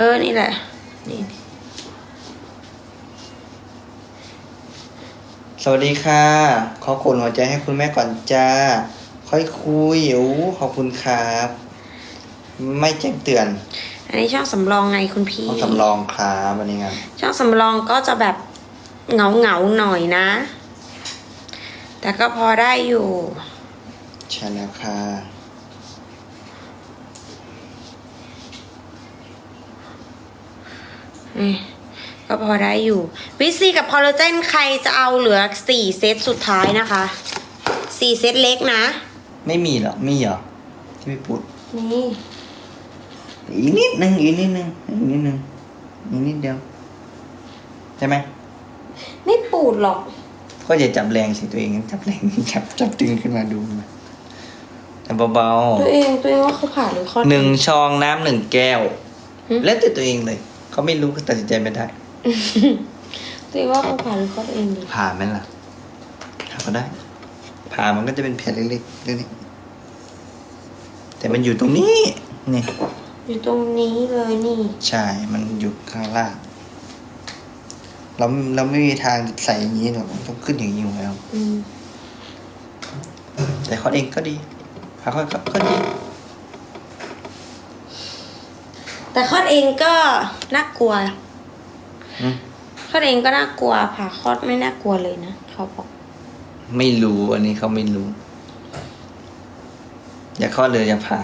เออ นี่แหละ นี่สวัสดีค่ะ ขอกดหัวใจให้คุณแม่ก่อนจ้า ค่อยคุยโอ้ขอบคุณครับ ไม่แจ้งเตือน อันนี้ช่องสำรองไงคุณพี่ ต้องสำรองครับวันนี้งานช่องสำรองก็จะแบบเหงาเหงาๆหน่อยนะ แต่ก็พอได้อยู่ ใช่แล้วค่ะ นี่ก็พอได้อยู่ วิซีกับคอลลาเจนใครจะเอาเหลือสี่เซตสุดท้ายนะคะสี่เซตเล็กนะ ไม่มีเหรอมีเหรอที่ไม่พูดนี่อีกนิดนึงอีกนิดนึงอีกนิดนึงอีกนิดเดียวใช่ไหมไม่ปูดหรอก ก็อย่าจับแรงสิตัวเองจับแรงจับจับดึงขึ้นมาดูมาแต่เบาตัวเองตัวเองว่าเขาผ่าหรือคลอดๆหนึ่งชองน้ำหนึ่งแก้วหึแล้วแต่ตัวเองเลย เขาไม่รู้ก็ตัดสินใจไม่ได้ ตัวเองว่าเขาผ่าหรือคลอดเองดีผ่าไหมล่ะผ่าก็ได้ ผ่ามันก็จะเป็นแผลเล็กๆเล็กๆแต่มันอยู่ตรงนี้นี่อยู่ตรงนี้เลยนี่ใช่มันอยู่ข้างล่างเราเราไม่มีทางใส่อย่างนี้หรอกมันต้องขึ้นอย่างนี้อยู่แล้ว อืมแต่เขาเองก็ดีผ่าเขาก็ก็ดี แต่คลอดเองก็น่ากลัวอืม คลอดเองก็น่ากลัวผ่าคลอดไม่น่ากลัวเลยนะเขาบอก ไม่รู้อันนี้เขาไม่รู้ อย่าคลอดเลยอย่าผ่า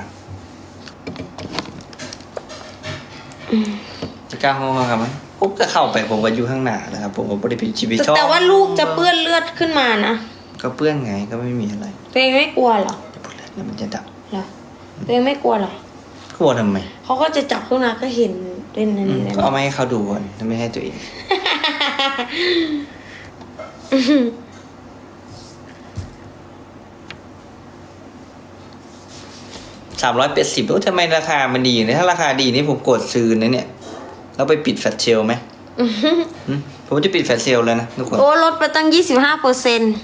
จะกล้าห้องครับมั้ยผมจะเข้าไปผมก็อยู่ข้างหน้าแล้วครับ ผมก็บริพิชีวิตแต่ชอบแต่ว่าลูกจะเปื้อนเลือดขึ้นมานะก็เปื้อนไงก็ไม่มีอะไรตัวเองไม่กลัวเหรอจะพูดแล้วแล้วมันจะดับเหรอตัวเองไม่กลัวเหรอกลัวทำไม เขาก็จะจับขึ้นมาก็เห็นเป็นอันอืนี้มเลยก็เอามาให้เขาดูก่อนถ้าไม่ให้ตัวเอง สามร้อยแปดสิบทำไมราคามันดีเนี่ยถ้าราคาดีนี่ผมกดซื้อนะเนี่ยเราไปปิดแฟลชเชลไหมอืมผมจะปิดแฟลชเชลแล้วนะทุกคน โอ้ลดไปตั้งยี่สิบห้าเปอร์เซ็นต์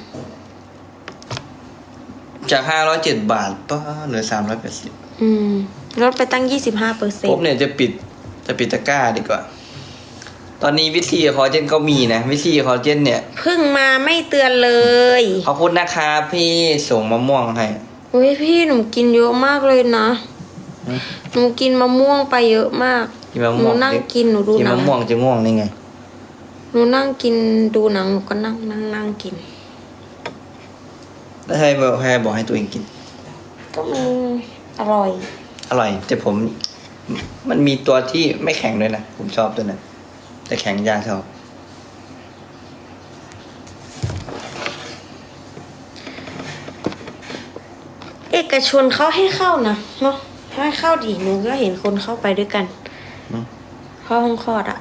จากห้าร้อยเจ็ดบาทป้าเหลือสามร้อยแปดสิบ อืม ลดไปตั้งยี่สิบห้าเปอร์เซ็นผมต์เนี่ยจะปิดจะปิดตะกร้าดีกว่า ตอนนี้วิธีคอลลาเจนก็มีนะ วิธีคอลลาเจนเนี่ย เพิ่งมาไม่เตือนเลย ขอบคุณนะครับพี่ส่งมะม่วงให้ อุ้ยพี่หนูกินเยอะมากเลยนะอืมหนูกินมะม่วงไปเยอะมาก กินมะหม่นูวงนั่งกินหนูดูกินหนัมะง ม่วงจะง่วงได้ไง หนูนั่งกินดูหนังหนูก็นั่งนั่งนั่งกิน แล้วใครบอกใครบอกให้ตัวเองกิน ก็มันอร่อย อร่อย แต่ผม มันมีตัวที่ไม่แข็งด้วยนะ ผมชอบตัวนั้นแต่แข็งยากชอบเอกชนเขาให้เข้านะเนาะให้เข้าดีหนูก็เห็นคนเข้าไปด้วยกันอืมเข้าห้องคลอดอะ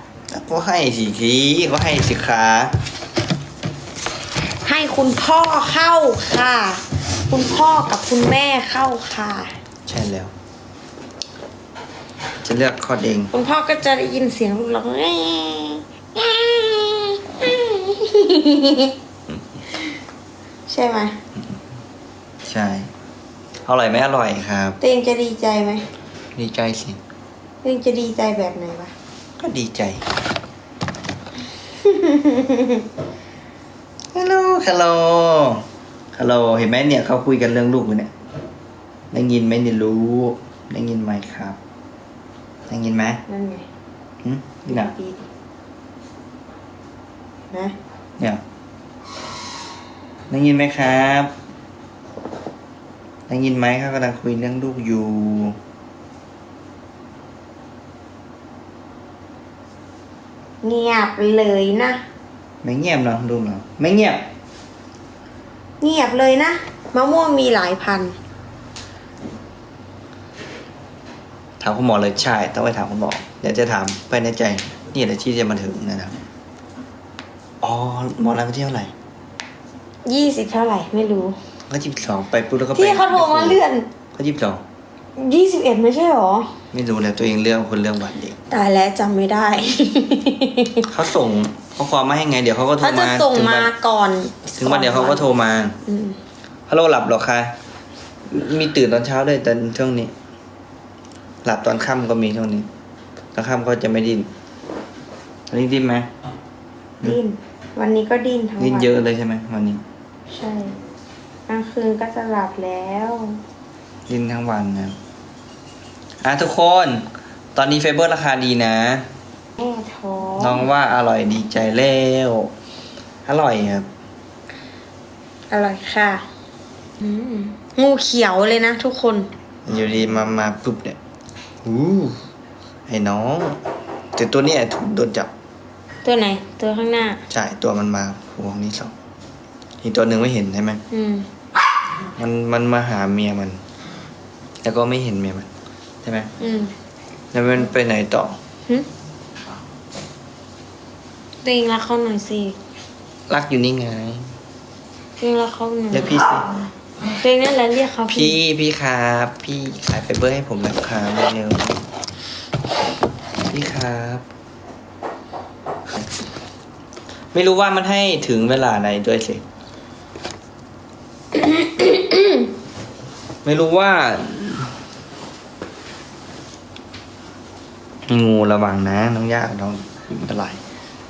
ก็ให้สิทีก็ให้สิขาให้คุณพ่อเข้าค่ะ คุณพ่อกับคุณแม่เข้าค่ะ ใช่แล้ว จะเลือกคอดเองคุณพ่อก็จะได้ยินเสียงลูกร้องแง่แง่ใช่ไหมใช่อร่อยไหมอร่อยครับตัวเองจะดีใจไหมดีใจสิตัวเองจะดีใจแบบไหนวะก็ดีใจฮัลโหลฮัลโหลฮัลโหลเห็นไหมเนี่ยเขาคุยกันเรื่องลูกอยู่เนี่ยได้ยินไหมเนี่ยรู้ ได้ยินไหมครับ ได้ยินไหมนั่นไงหืมนี่นะดีนะเนี่ยได้ยินไหมครับได้ยินไหมเขากำลังคุยเรื่องลูกอยู่ เงียบเลยนะ ไม่เงียบเนาะดูเนาะไม่เงียบ เงียบเลยนะมะม่วงมีหลายพันธุ์ ถามคุณหมอเลยใช่ต้องไปถามคุณหมอเดี๋ยวจะถามไปในใจ นี่แหละที่จะมาถึงนะครับอ๋อหมอรันไปเที่ยวไหร่ยี่สิบเท่าไหร่ไม่รู้ก็ยี่สิบสองไปปุ๊บแล้วก็ไปที่เขาโทรมาเลื่อนก็ยี่สิบสองยี่สิบเอ็ดไม่ใช่หรอ ไม่รู้แล้วตัวเองเรื่องคนเรื่องวันเด็กตายแล้วจำไม่ได้ เขาส่งข้อความมาให้ไง เดี๋ยวเขาก็โทรเขาจะมาส่งถึมาวันก่อน ถึงวันเดี๋ยวเขาก็โทรมาอืมฮัลโหลหลับเหรอคะมีตื่นตอนเช้าด้วยแต่ช่วงนี้ หลับตอนค่ำก็มีช่วงนี้ตแล้วค่ำก็จะไม่ดิ้นวันนี้ดิ้นไหมดิ้นวันนี้ก็ดิ้นทั้งวันดิ้นเยอะเลยใช่ไหมวันนี้ ใช่กลางคืนก็จะหลับแล้ว ดิ้นทั้งวันนะครับอะทุกคน ตอนนี้เฟเบอร์ราคาดีนะแม่ท้องน้องว่าอร่อยดีใจแล้วอร่อยครับ อร่อยค่ะอืมงูเขียวเลยนะทุกคน อยู่ดีมามาปุ๊บเนี่ย อู้ไอ้น้องแต่ตัวเนี้ยถูกโดนจับ ตัวไหน ตัวข้างหน้า ใช่ ตัวมันมาหัวนี้สองอีกตัวหนึ่งไม่เห็นใช่ไหมอืม มันมันมาหาเมียมัน แล้วก็ไม่เห็นเมียมันใช่ไหมอืมแล้วมันไปไหนต่อหึตัวเองรักเขาหน่อยสิรักอยู่นี่ไง ตัวเองรักเขาหน่อยเรียกพี่สิ ตัวเองนั่นแหละเรียกเขาพี่พี่ครับ พี่ขายไฟเบอร์ให้ผมหนะครับเร็วพี่ครับ ไม่รู้ว่ามันให้ถึงเวลาไหนด้วยสิ ไม่รู้ว่า งูระวังนะ น้องยากน้องอันตราย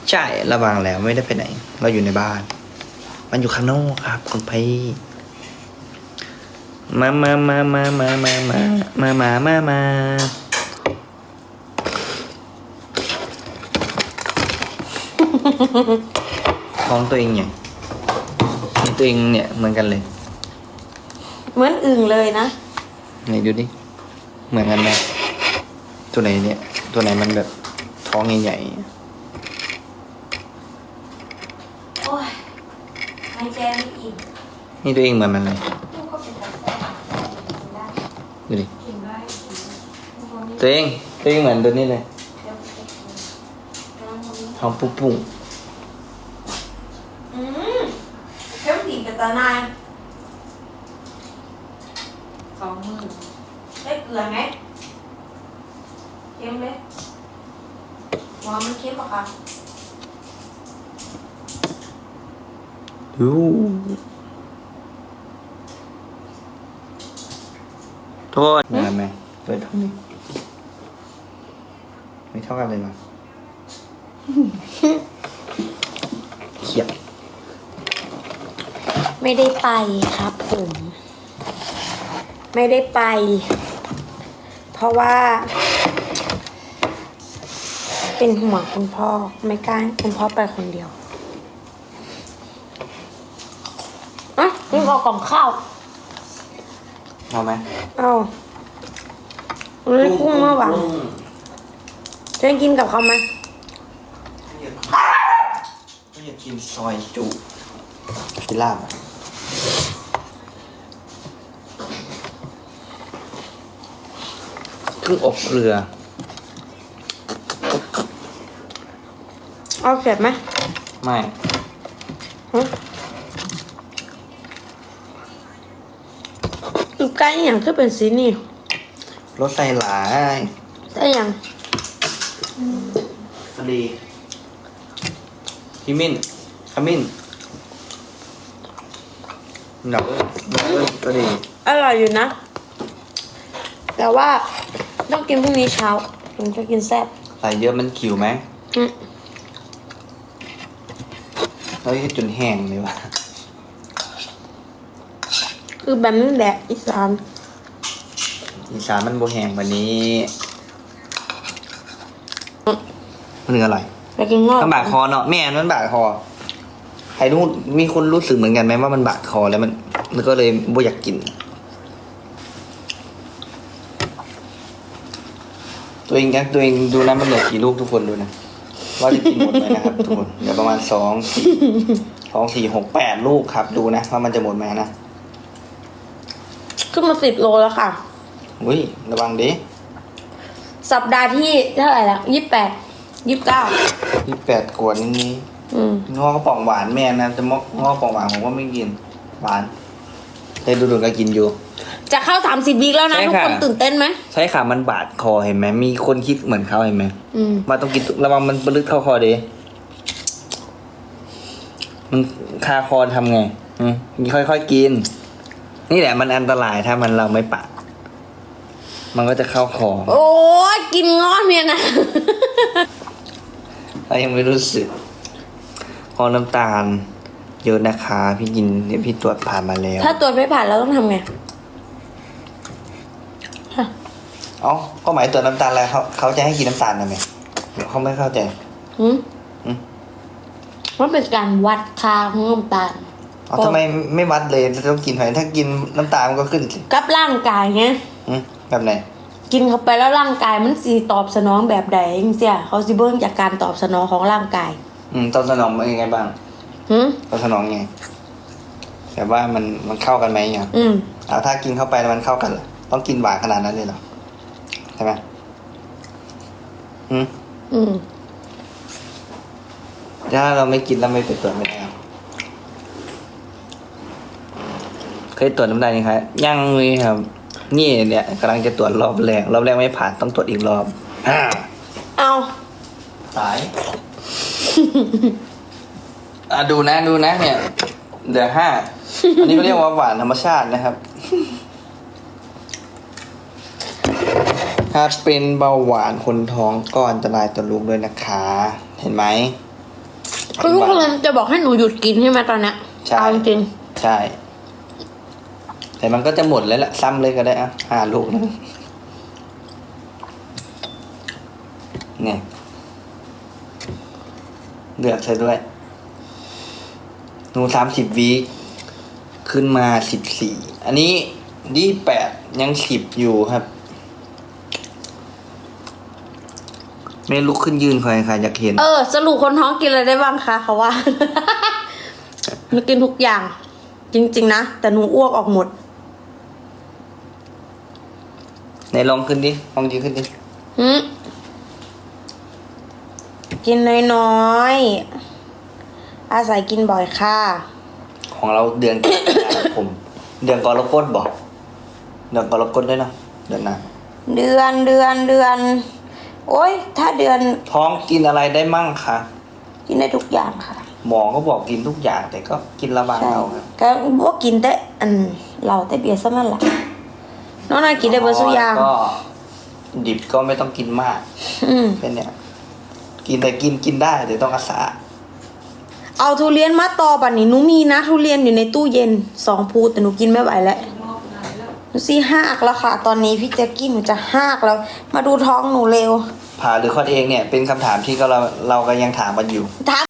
ใช่ระวังแล้วไม่ได้ไปไหน เราอยู่ในบ้าน มันอยู่ข้างนอกครับ คุณพี่ มามามามามามามามามามามาท้องตัวเองเนี่ยนี่ตัวเองเนี่ยเหมือนกันเลย เหมือนอึ่งเลยนะ ไหนดูดิ เหมือนกันไหมตัวไหนเนี่ย ตัวไหนมันแบบท้องใหญ่โอ้ยไม่แกไม่อิ่มๆนี่ตัวเองเหมือนมันเลย ลูกก็เป็นแบบแซ่บกินได้ ดูดิกินได้กินลูกคนนี้ตัวเองตัวเองเหมือนตัวนี้เลยเดี๋ยวไปกินน้องคนนี้ท้องปุ้งปุ้งอืมเข้มตีกับตานายสองมือได้เกลือไหมเค็มเลยหัวมันเค็มปะคะดูโท ษนานไหมเปิดเท่านี้ไม่เท่ากันเลยมั้งเขียดไม่ได้ไปครับผม ไม่ได้ไป เพราะว่า เป็นห่วงคุณพ่อไม่กล้าให้คุณพ่อไปคนเดียวอะนี่เอากล่องข้าว เอาไหมเอาอันนี้กุ้งเมื่อวานจะกินกับเขาไหมไม่อยากกินซอยจุกินลาบอะครึ่งอบเกลือ เอาเสร็จไหมไม่ ฮะ อีกไก่อย่างที่เป็นสีนี่รสใส่หลายได้ยังพอดีขมิ้นขมิ้นหนักหนักก็ดีอร่อยอยู่นะ แต่ว่าต้องกินพรุ่งนี้เช้าถึงจะกินแซ่บใส่เยอะมันขิวไหมอืม เราให้จนแห้งเลยวะ คือแบบนี้แหละอีสานอีสานมันโบแห้งวันนี้มันคืออะไรไปกินงอกมันบาดคอเนาะแม่นมันบาดคอใครรู้มีคนรู้สึกเหมือนกันไหมว่ามันบาดคอแล้วมันมันก็เลยบ่อยากกิน ตัวเองนะตัวเองดูนะมันเหลือกี่ลูกทุกคนดูนะว่าจะกินหมดไหมนะครับทุกคนเดี๋ยวประมาณสองสี่สองสี่หกแปดลูกครับดูนะว่ามันจะหมดไหมนะ ขึ้นมาสิบโลแล้วค่ะ อุ้ยระวังดิสัปดาห์ที่เท่าไหร่แล้วยี่สิบแปดยี่สิบเก้าที่แปดกวนนี้อืม งอกระป๋องหวานแม่นะแต่มอกงอกระป๋องหวานผมก็ไม่กินหวานแต่ดูดูก็กินอยู่ จะเข้าสามสิบวีคแล้วนะ ใช่ทุกค่ะ คนตื่นเต้นไหมใช่ค่ะมันบาดคอเห็นไหมมีคนคิดเหมือนเขาเห็นไหมอืมว่าต้องกินระวังมันปลึกเข้าคอดิมันคาคอทำไงอืมค่อยๆกิน นี่แหละมันอันตรายถ้ามันเราไม่ปะ มันก็จะเข้าคอโอ้ยกินง้อนเนี่ยนะ เรายังไม่รู้สึกเพอน้ำตาล เยอะนะคะ พี่กินเดี๋ยวพี่ตรวจผ่านมาแล้ว ถ้าตรวจไม่ผ่านเราต้องทำไง เอ้าก็หมายตรวจน้ำตาลแล้วเขาเขาจะให้กินน้ำตาลทำไมเดี๋ยวเขาไม่เข้าใจ หืมหืม มันเป็นการวัดค่าของน้ำตาล เอาทำไมไม่วัดเลยต้องกินหอยถ้ากินน้ำตาลมันก็ขึ้นสิกับร่างกายไงอืมแบบไหนกินเข้าไปแล้วร่างกายมันสีตอบสนองแบบใดจังเสียเขาสิเบิ้งจากการตอบสนองของร่างกาย อืมตอนสนองมันยังไงบ้างหืมตอนสนองไงแบบว่ามันมันเข้ากันไหมเนี่ยอืมเอาถ้ากินเข้าไปแล้วมันเข้ากันเหรอต้องกินหวานขนาดนั้นเลยเหรอใช่ไหมอืมอืมถ้าเราไม่กินแล้วไม่ไปตรวจไม่ได้หรอ เคยตรวจน้ำตาลยังครับยังเลยครับ นี่เนี่ยกำลังจะตรวจรอบแรกรอบแรกไม่ผ่านต้องตรวจอีกรอบอ่าเอาสาย อะดูนะดูนะ เนี่ยเดือห้าอันนี้เขาเรียกว่าหวานธรรมชาตินะครับ ถ้าเป็นเบาหวานคนท้องก็อันตรายต่อลูกด้วยนะคะ เห็นไหมคือทุกคนจะบอกให้หนูหยุดกินใช่ไหมตอนเนี้ยใช่เอาจริงใช่ แต่มันก็จะหมดแล้วแหละซ้ำเลยก็ได้อะห้าลูกนะเนี่ยเลือกใส่ด้วยหนูสามสิบวีขึ้นมาสิบสี่อันนี้ยี่แปดยังสิบอยู่ครับ ไม่ลุกขึ้นยืนใครใครอยากเห็น เออ สรุปคนท้องกินอะไรได้บ้างคะเขาว่าหนูกินทุกอย่าง จริง ๆ นะ แต่หนูอ้วกออกหมด ไหนลองขึ้นดิ ลองยืนขึ้นดิ หืมกินน้อยๆ อาศัยกินบ่อยค่ะ ของเราเดือน กรกฎาคมเดือนกรกฎบอก เดือนกรกฎด้วยเนาะเดือนหน้าเดือนเดือนเดือน โอ้ย ถ้าเดือนท้องกินอะไรได้มั่งคะกินได้ทุกอย่างค่ะหมอก็บอกกินทุกอย่างแต่ก็กินระบางใช่เอาครับ ก็ว่ากินแต่อันเราแต่เบียร์ซะนั่นแหละ น้องนายกินได้เบอร์สุอยางก็ ดิบก็ไม่ต้องกินมากอืมเป็นเนี่ยกินแต่กินกินได้แต่ต้องรักษาเอาทุเรียนมาต่อปันนี้หนูมีนะทุเรียนอยู่ในตู้เย็นสองภูแต่หนูกินไม่ไหวแล้วหนูซีหักแล้วค่ะ ตอนนี้พี่แจ็คกี้หนูจะหักแล้ว มาดูท้องหนูเร็ว ผ่าหรือคลอดเองเนี่ยเป็นคำถามที่ก็เราเราก็ยังถามกันอยู่ถาม